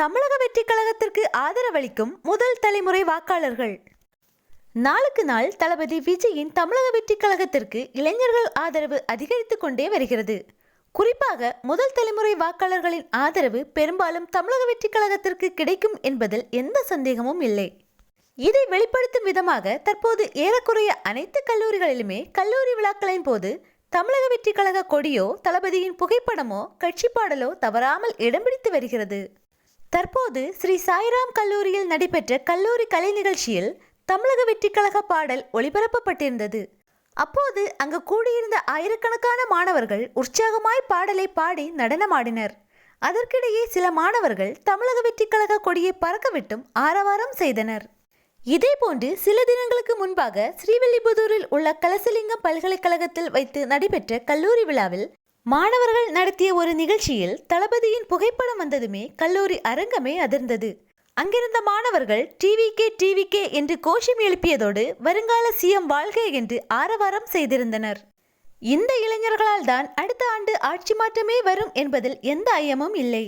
தமிழக வெற்றி கழகத்திற்கு ஆதரவளிக்கும் முதல் தலைமுறை வாக்காளர்கள். நாளுக்கு நாள் தளபதி விஜயின் தமிழக வெற்றி கழகத்திற்கு இளைஞர்கள் ஆதரவு அதிகரித்து கொண்டே வருகிறது. குறிப்பாக முதல் தலைமுறை வாக்காளர்களின் ஆதரவு பெரும்பாலும் தமிழக வெற்றி கழகத்திற்கு கிடைக்கும் என்பதில் எந்த சந்தேகமும் இல்லை. இதை வெளிப்படுத்தும் விதமாக தற்போது ஏறக்குறைய அனைத்து கல்லூரிகளிலுமே கல்லூரி விழாக்களின் போது தமிழக வெற்றி கழக கொடியோ தளபதியின் புகைப்படமோ கட்சி பாடலோ தவறாமல் இடம் பிடித்து வருகிறது. தற்போது ஸ்ரீ சாய்ராம் கல்லூரியில் நடைபெற்ற கல்லூரி கலை நிகழ்ச்சியில் தமிழக வெற்றிக்கழக பாடல் ஒளிபரப்பப்பட்டிருந்தது. அப்போது அங்கு கூடியிருந்த ஆயிரக்கணக்கான மாணவர்கள் உற்சாகமாய் பாடலை பாடி நடனமாடினர். அதற்கிடையே சில மாணவர்கள் தமிழக வெற்றிக்கழக கொடியை பறக்கவிட்டும் ஆரவாரம் செய்தனர். இதேபோன்று சில தினங்களுக்கு முன்பாக ஸ்ரீவில்லிபுதூரில் உள்ள கலசலிங்கம் பல்கலைக்கழகத்தில் வைத்து நடைபெற்ற கல்லூரி விழாவில் மாணவர்கள் நடத்திய ஒரு நிகழ்ச்சியில் தளபதியின் புகைப்படம் வந்ததுமே கல்லூரி அரங்கமே அதிர்ந்தது. அங்கிருந்த மாணவர்கள் டிவி கே டிவி கே என்று கோஷம் எழுப்பியதோடு வருங்கால சிஎம் வாழ்க என்று ஆரவாரம் செய்திருந்தனர். இந்த இளைஞர்களால் தான் அடுத்த ஆண்டு ஆட்சி மாற்றமே வரும் என்பதில் எந்த ஐயமும் இல்லை.